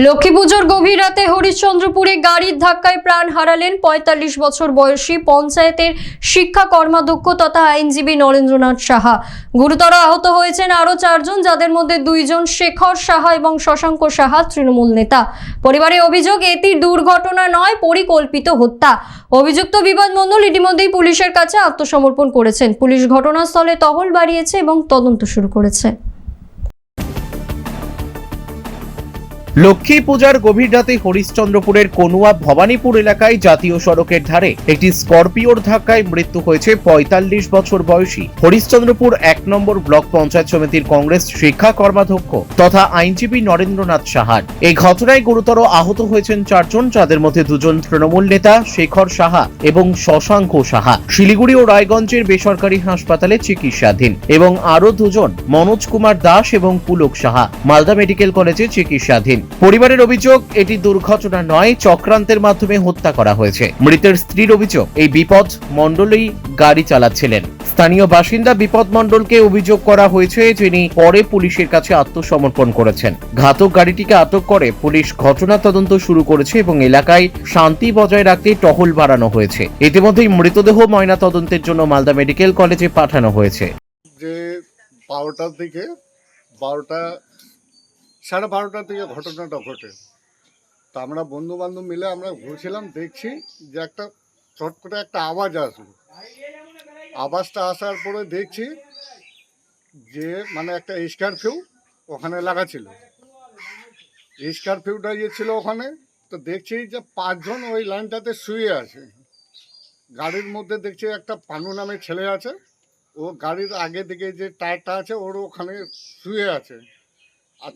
লক্ষ্মী পুজোর গভীর রাতে হরিশ্চন্দ্রপুরে গাড়ির ধাক্কায় প্রাণ হারালেন পঁয়তাল্লিশ বছর বয়সী পঞ্চায়েতের শিক্ষা কর্মাধ্যক্ষ তথা আইনজীবী নরেন্দ্রনাথ সাহা। গুরুতর আহত হয়েছেন আরও চারজন, যাদের মধ্যে দুইজন শেখর সাহা এবং শশাঙ্ক সাহা তৃণমূল নেতা। পরিবারের অভিযোগ, এটি দুর্ঘটনা নয়, পরিকল্পিত হত্যা। অভিযুক্ত বিবাদ মণ্ডল ইতিমধ্যেই পুলিশের কাছে আত্মসমর্পণ করেছেন। পুলিশ ঘটনাস্থলে টহল বাড়িয়েছে এবং তদন্ত শুরু করেছে। লক্ষ্মী পূজার গভীর রাতে হরিশ্চন্দ্রপুরের কনুয়া ভবানীপুর এলাকায় জাতীয় সড়কের ধারে একটি স্করপিওর ধাক্কায় মৃত্যু হয়েছে পঁয়তাল্লিশ বছর বয়সী হরিশ্চন্দ্রপুর এক নম্বর ব্লক পঞ্চায়েত সমিতির কংগ্রেস শিক্ষা কর্মাধ্যক্ষ তথা আইনজীবী নরেন্দ্রনাথ সাহার। এই ঘটনায় গুরুতর আহত হয়েছেন চারজন, যাদের মধ্যে দুজন তৃণমূল নেতা শেখর সাহা এবং শশাঙ্ক সাহা। শিলিগুড়ি ও রায়গঞ্জের বেসরকারি হাসপাতালে চিকিৎসাধীন এবং আরও দুজন মনোজ কুমার দাস এবং পুলক সাহা। মালদা মেডিকেল কলেজে চিকিৎসাধীন। পরিবারের অভিযোগ, এটি দুর্ঘটনা নয়, চক্রান্তের মাধ্যমে হত্যা করা হয়েছে। মৃতের স্ত্রীর অভিযোগ, এই বিপদ মণ্ডলেই গাড়ি চালাচ্ছিলেন। স্থানীয় বাসিন্দা বিপদ মণ্ডলকে অভিযোগ করা হয়েছে, যিনি পরে পুলিশের কাছে আত্মসমর্পণ করেছেন। ঘাতক গাড়িটিকে আটক করে পুলিশ ঘটনা তদন্ত শুরু করেছে এবং এলাকায় শান্তি বজায় রাখতে টহল বাড়ানো হয়েছে। ইতিমধ্যেই মৃতদেহ ময়না তদন্তের জন্য মালদা মেডিকেল কলেজে পাঠানো হয়েছে। যে বারোটার দিকে, বারোটা সাড়ে বারোটার দিকে ঘটনাটা ঘটে। তা আমরা বন্ধু বান্ধব মিলে আমরা ঘুরছিলাম, দেখছি যে একটা চট করে একটা আওয়াজ আসলো। আওয়াজটা আসার পরে দেখছি যে মানে একটা স্কারফিউ ওখানে লাগা ছিল। স্কারফিউটা ইয়ে ছিল ওখানে, তো দেখছি যে পাঁচজন ওই লাইনটাতে শুয়ে আছে। গাড়ির মধ্যে দেখছি একটা পানু নামে ছেলে আছে। ও গাড়ির আগে দিকে যে টায়ারটা আছে, ওর ওখানে শুয়ে আছে। আর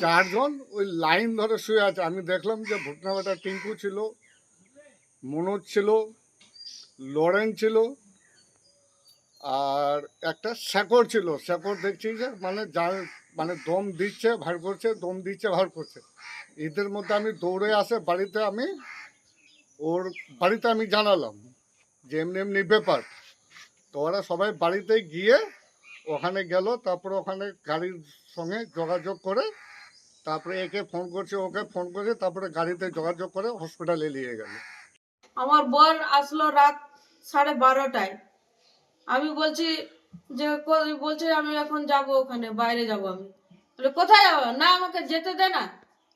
চারজন ওই লাইন ধরে শুয়ে আছে? আমি দেখলাম যে ভুটনাবাটা টিঙ্কু ছিল, মনোজ ছিল, লরেন ছিল, আর একটা শেকর ছিল। শেকর দেখছি যে মানে যা মানে দম দিচ্ছে, ভার করছে, দম দিচ্ছে, ভার করছে। এদের মধ্যে আমি দৌড়ে আসে বাড়িতে আমি, ওর বাড়িতে আমি জানালাম যে এমনি এমনি ব্যাপার। তো ওরা সবাই বাড়িতে গিয়ে ওখানে গেল, তারপরে ওখানে গাড়ির সঙ্গে যোগাযোগ করে তারপরে একে ফোন করছে, ওকে ফোন করছে তারপরে গাড়িতে যোগাযোগ করে হসপিটালে নিয়ে গেল। আমার বর আসলো রাত সাড়ে বারোটায়। আমি বলছি যে বলছে আমি এখন যাব ওখানে, বাইরে যাব আমি। কোথায় যাব? না, আমাকে যেতে দে না।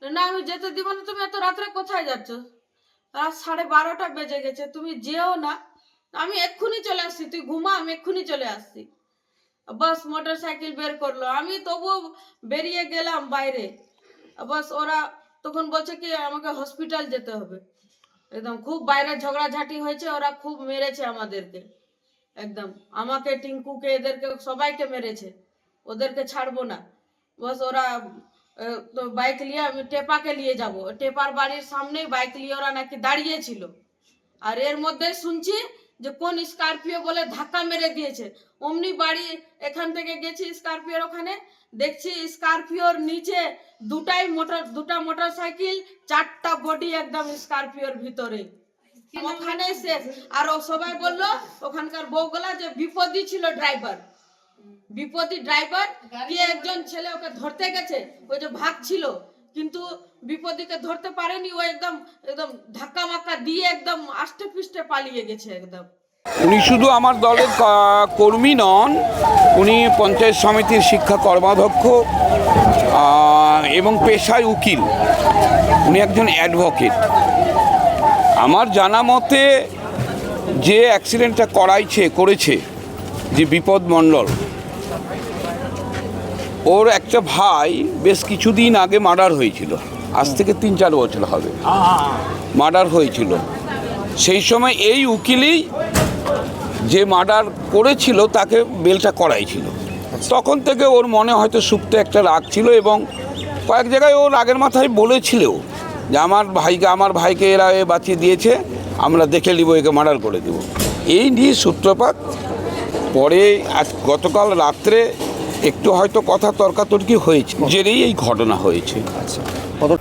না, আমি যেতে দিব না, তুমি এত রাত্রে কোথায় যাচ্ছ? রাত সাড়ে বারোটা বেজে গেছে, তুমি যেও না। আমি এক্ষুনি চলে আসছি, তুই ঘুমা, আমি এক্ষুনি চলে আসছি। বাস মোটর সাইকেল বের করল। আমি তবুও বেরিয়ে গেলাম বাইরে। বাস ওরা তখন বলছে কি, আমাকে হসপিটাল যেতে হবে। একদম খুব বাইরে ঝগড়াঝাটি হয়েছে, ওরা খুব মেরেছে আমাদেরকে। একদম আমাকে, টিঙ্কুকে, এদেরকে, সবাইকে মেরেছে। ওদেরকে ছাড়বো না। বস ওরা তো বাইক নিয়ে আমি টেপাকে নিয়ে যাব। টেপার বাড়ির সামনেই বাইক নিয়ে ওরা নাকি দাঁড়িয়েছিল আর এর মধ্যে শুনছি যে কোন স্করপিও বলে ধাক্কা মেরে দিয়েছে। অমনি বাড়ি এখান থেকে গেছি স্করপিওর ওখানে। দেখছি স্করপিওর নিচে দুটাই মোটর দুটা মোটর সাইকেল চারটা বডি একদম স্করপিওর ভিতরে। ওখানে শেষ আর ও সবাই বলল ওখানকার বউগুলা যে বিপদই ছিল ড্রাইভার বিপদী ড্রাইভার কি একজন ছেলে ওকে ধরতে গেছে ওই যে ভাগ ছিল। কিন্তু বিপদীকে ধরতে পারেনি, ও একদম একদম ধাক্কা মাক্কা দিয়ে একদম আষ্টে পিষ্টে পালিয়ে গেছে একদম। উনি শুধু আমার দলের কর্মী নন, উনি পঞ্চায়েত সমিতির শিক্ষা কর্মাধ্যক্ষ এবং পেশায় উকিল। উনি একজন অ্যাডভোকেট। আমার জানা মতে যে অ্যাক্সিডেন্টটা করাইছে, করেছে, যে বিপদ মণ্ডল ওর একটা ভাই বেশ কিছুদিন আগে মার্ডার হয়েছিল। আজ থেকে তিন চার বছর হবে। মার্ডার হয়েছিল। সেই সময় এই উকিলই যে মার্ডার করেছিল তাকে বেলটা করাইছিল। তখন থেকে ওর মনে হয়তো সুপ্ত একটা রাগ ছিল এবং কয়েক জায়গায় ওর আগের মাথায় বলেছিলও যে আমার ভাইকে আমার ভাইকে এরা এ বাঁচিয়ে দিয়েছে, আমরা দেখে নিব, একে মার্ডার করে দেব। এই নিয়ে সূত্রপাত পরে আজ গতকাল রাত্রে একটু হয়তো কথা তর্কাতর্কি হয়েছে। জেরেই এই ঘটনা হয়েছে। কত